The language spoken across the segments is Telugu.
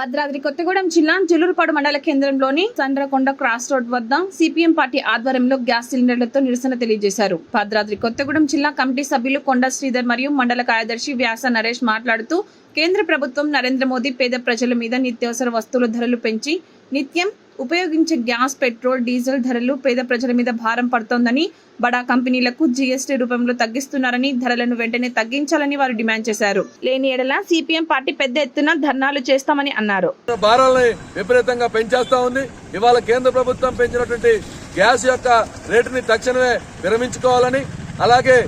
భద్రాద్రి కొత్తగూడెం జిల్లా జులూరుపాడు మండల కేంద్రంలోని చంద్రకొండ క్రాస్ రోడ్ వద్ద సిపిఎం పార్టీ ఆధ్వర్యంలో గ్యాస్ సిలిండర్లతో నిరసన తెలియజేశారు. భద్రాద్రి కొత్తగూడెం జిల్లా కమిటీ సభ్యులు కొండ శ్రీధర్ మరియు మండల కార్యదర్శి వ్యాస నరేష్ మాట్లాడుతూ కేంద్ర ప్రభుత్వం నరేంద్ర మోదీ పేద ప్రజల మీద నిత్యావసర వస్తువుల ధరలు పెంచి నిత్యం ఉపయోగించే గ్యాస్ పెట్రోల్ డీజిల్ ధరలు పేద ప్రజల మీద భారం పడుతోందని బడా కంపెనీలకు జీఎస్టీ రూపంలో తగ్గిస్తున్నారని ధరలను వెంటనే తగ్గించాలని వారు డిమాండ్ చేశారు. లేని ఎడల సిపిఎం పార్టీ పెద్ద ఎత్తున ధర్నాలు చేస్తామని అన్నారు. భారాలను విపరీతంగా పెంచేస్తా ఉంది. ఇవాళ కేంద్ర ప్రభుత్వం పెంచినటువంటి గ్యాస్ యొక్క రేటుని తక్షణమే విరమించుకోవాలని అలాగే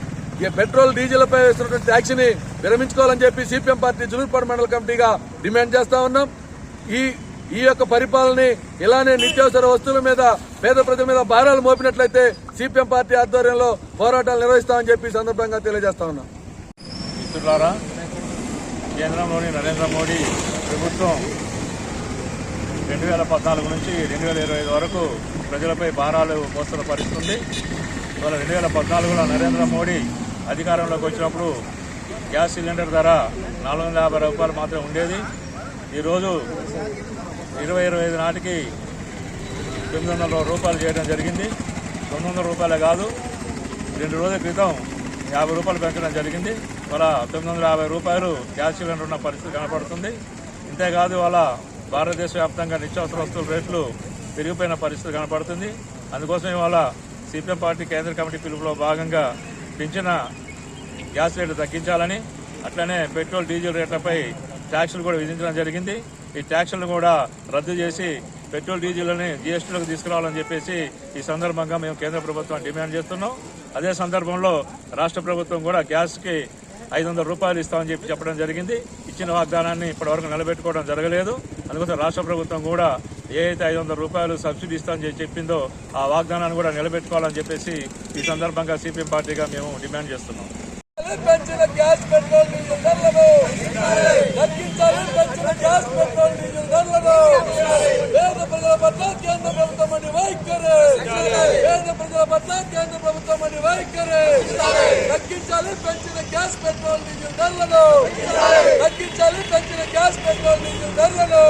పెట్రోల్ డీజిల్ పై వేస్తున్నటువంటి ట్యాక్స్ని విరమించుకోవాలని చెప్పి సిపిఎం పార్టీ జులూర్పాడు మండల కమిటీగా డిమాండ్ చేస్తా ఉన్నాం. ఈ ఈ యొక్క పరిపాలనని ఇలానే నిత్యావసర వస్తువుల మీద పేద ప్రజల మీద భారాలు మోపినట్లయితే సిపిఎం పార్టీ ఆధ్వర్యంలో పోరాటాలు నిర్వహిస్తామని చెప్పి సందర్భంగా తెలియజేస్తా ఉన్నాం. మిత్రులారా కేంద్రంలోని నరేంద్ర మోడీ ప్రభుత్వం రెండు వేల పద్నాలుగు నుంచి రెండు వేల ఇరవై ఐదు వరకు ప్రజలపై భారాలు మోస్తున్న పరిస్థితుంది. ఇవాళ రెండు వేల పద్నాలుగులో నరేంద్ర మోడీ అధికారంలోకి వచ్చినప్పుడు గ్యాస్ సిలిండర్ ధర నాలుగు వందల యాభై రూపాయలు మాత్రమే ఉండేది. ఈరోజు ఇరవై ఇరవై ఐదు నాటికి తొమ్మిది వందల రూపాయలు చేయడం జరిగింది. తొమ్మిది వందల రూపాయలే కాదు రెండు రోజుల క్రితం యాభై రూపాయలు పెంచడం జరిగింది. వాళ్ళ తొమ్మిది వందల యాభై రూపాయలు గ్యాస్ సిలిండర్ ఉన్న పరిస్థితి కనపడుతుంది. ఇంతేకాదు వాళ్ళ భారతదేశ వ్యాప్తంగా నిత్యావసర వస్తువుల రేట్లు పెరిగిపోయిన పరిస్థితి కనపడుతుంది. అందుకోసం ఇవాళ సిపిఎం పార్టీ కేంద్ర కమిటీ పిలుపులో భాగంగా పెంచిన గ్యాస్ రేట్లు తగ్గించాలని అట్లనే పెట్రోల్ డీజిల్ రేట్లపై ట్యాక్సులు కూడా విధించడం జరిగింది. ఈ ట్యాక్సులను కూడా రద్దు చేసి పెట్రోల్ డీజిల్ని జీఎస్టీలోకి తీసుకురావాలని చెప్పేసి ఈ సందర్భంగా మేము కేంద్ర ప్రభుత్వం డిమాండ్ చేస్తున్నాం. అదే సందర్భంలో రాష్ట్ర ప్రభుత్వం కూడా గ్యాస్కి ఐదు వందల రూపాయలు ఇస్తామని చెప్పి చెప్పడం జరిగింది. ఇచ్చిన వాగ్దానాన్ని ఇప్పటివరకు నిలబెట్టుకోవడం జరగలేదు. అందుకోసం రాష్ట్ర ప్రభుత్వం కూడా ఏ అయితే ఐదు వందల రూపాయలు సబ్సిడీ ఇస్తామని చెప్పిందో ఆ వాగ్దానాన్ని కూడా నిలబెట్టుకోవాలని చెప్పేసి ఈ సందర్భంగా సిపిఎం పార్టీగా మేము డిమాండ్ చేస్తున్నాం. గ్యాస్ పెట్రోల్ డీజిల్ ధరలను తగ్గించాలి పెంచిన గ్యాస్ పెట్రోల్ డీజిల్ ధరలను పేద ప్రజల పట్ల కేంద్ర ప్రభుత్వం అని వైఖరి. పేద ప్రజల పట్ల కేంద్ర ప్రభుత్వం అని వైఖరి. తగ్గించాలి పెంచిన గ్యాస్ పెట్రోల్ డీజిల్ ధరలను. తగ్గించాలి పెంచిన గ్యాస్ పెట్రోల్ డీజిల్ ధరలను.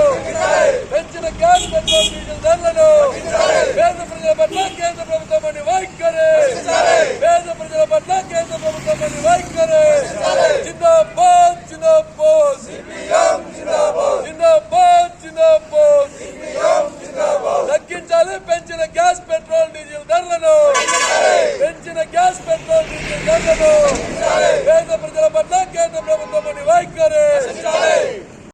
తగ్గించాలి పెంచిన గ్యాస్ పెట్రోల్ డీజిల్ ధరలను